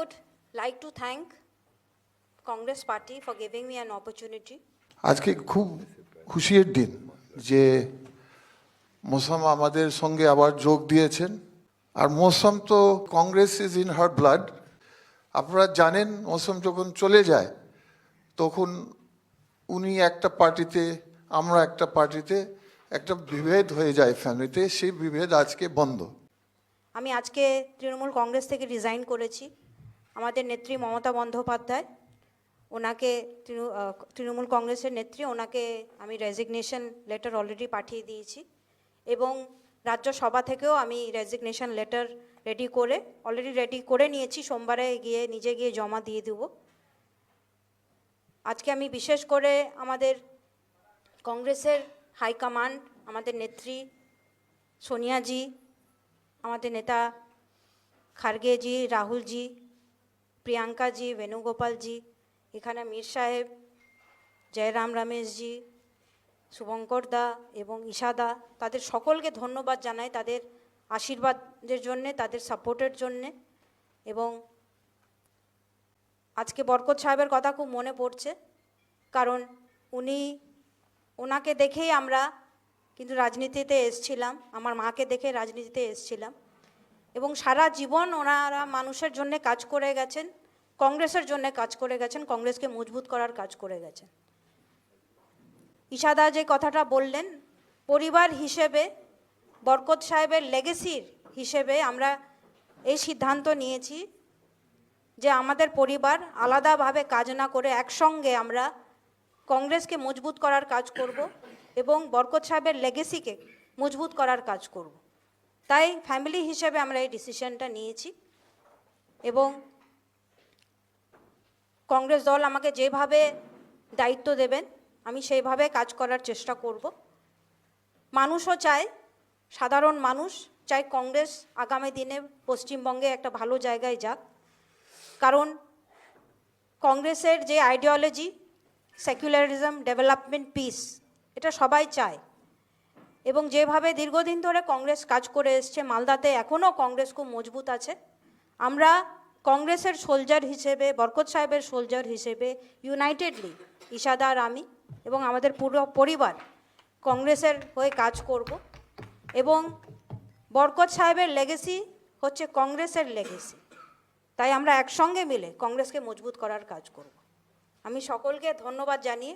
would like to thank Congress Party for giving me an opportunity. আজকে খুব খুশির দিন যে মোসাম আমাদের সঙ্গে আবার যোগ দিয়েছেন। আর মৌসম তো Congress is in her blood আপনারা জানেন মৌসম যখন চলে যায় তখন উনি একটা পার্টিতে আমরা একটা পার্টিতে একটা বিভেদ হয়ে যায় ফ্যামিলিতে সেই বিভেদ আজকে বন্ধ। আমি আজকে তৃণমূল কংগ্রেস থেকে রিজাইন করেছি। আমাদের নেত্রী মমতা বন্দ্যোপাধ্যায়, ওনাকে তৃণমূল কংগ্রেসের নেত্রী, ওনাকে আমি রেজিগনেশন লেটার অলরেডি পাঠিয়ে দিয়েছি এবং রাজ্য সভা থেকেও আমি রেজিগনেশন লেটার রেডি করে অলরেডি রেডি করে নিয়েছি, সোমবারে গিয়ে নিজে গিয়ে জমা দিয়ে দেবো। আজকে আমি বিশেষ করে আমাদের কংগ্রেসের হাইকমান্ড আমাদের নেত্রী সোনিয়াজি, আমাদের নেতা খার্গেজি, রাহুলজি প্রিয়াঙ্কাজি বেণুগোপালজি এখানে মীর সাহেব জয়রাম রমেশজি শুভঙ্কর দা এবং ঈশাদা তাদের সকলকে ধন্যবাদ জানাই তাদের আশীর্বাদের জন্যে, তাদের সাপোর্টের জন্যে। এবং আজকে বরকত সাহেবের কথা খুব মনে পড়ছে, কারণ উনি, ওনাকে দেখেই আমরা কিন্তু রাজনীতিতে এসছিলাম, আমার মাকে দেখে রাজনীতিতে এসছিলাম। এবং সারা জীবন ওনারা মানুষের জন্য কাজ করে গেছেন, কংগ্রেসের জন্য কাজ করে গেছেন, কংগ্রেসকে মজবুত করার কাজ করে গেছেন। ইশাদা যে কথাটা বললেন, পরিবার হিসেবে, বরকত সাহেবের লেগেসির হিসেবে আমরা এই সিদ্ধান্ত নিয়েছি যে আমাদের পরিবার আলাদাভাবে কাজ না করে একসঙ্গে আমরা কংগ্রেসকে মজবুত করার কাজ করব এবং বরকত সাহেবের লেগেসিকে মজবুত করার কাজ করব। তাই ফ্যামিলি হিসেবে আমরা এই ডিসিশনটা নিয়েছি এবং কংগ্রেস দল আমাকে যেভাবে দায়িত্ব দেবেন, আমি সেইভাবে কাজ করার চেষ্টা করব। মানুষও চায়, সাধারণ মানুষ চায় কংগ্রেস আগামী দিনে পশ্চিমবঙ্গে একটা ভালো জায়গায় যাক। কারণ কংগ্রেসের যে আইডিওলজি সেকুলারিজম ডেভেলপমেন্ট পিস এটা সবাই চায়। এবং যেভাবে দীর্ঘদিন ধরে কংগ্রেস কাজ করে এসছে, মালদাতে এখনও কংগ্রেস খুব মজবুত আছে। আমরা কংগ্রেসের সোলজার হিসেবে, বরকত সাহেবের সোলজার হিসেবে ইউনাইটেডলি ইশাদার আমি এবং আমাদের পুরো পরিবার কংগ্রেসের হয়ে কাজ করব এবং বরকত সাহেবের লেগেসি হচ্ছে কংগ্রেসের লেগেসি তাই আমরা একসঙ্গে মিলে কংগ্রেসকে মজবুত করার কাজ করব। আমি সকলকে ধন্যবাদ জানিয়ে